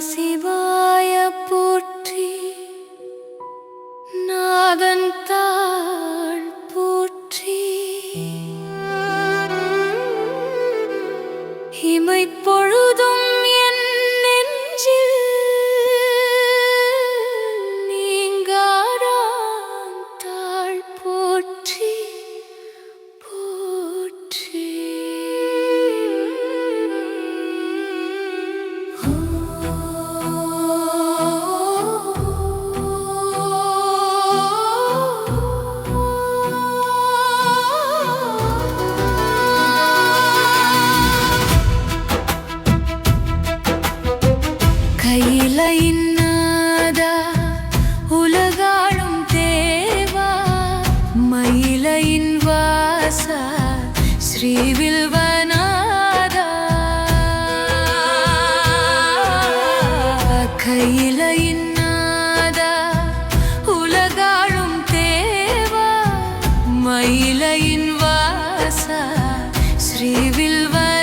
சிவாய போற்றி நாதன் தாழ் போற்றி. இமைப்போ கையில இன்னாதா? உலகாளும் தேவா? மயிலையின் வாசா ஸ்ரீவில்வநாதா? கையில இன்னாதா? உலகாளும் தேவா? மயிலையின் வாசா ஸ்ரீவில்வநாதா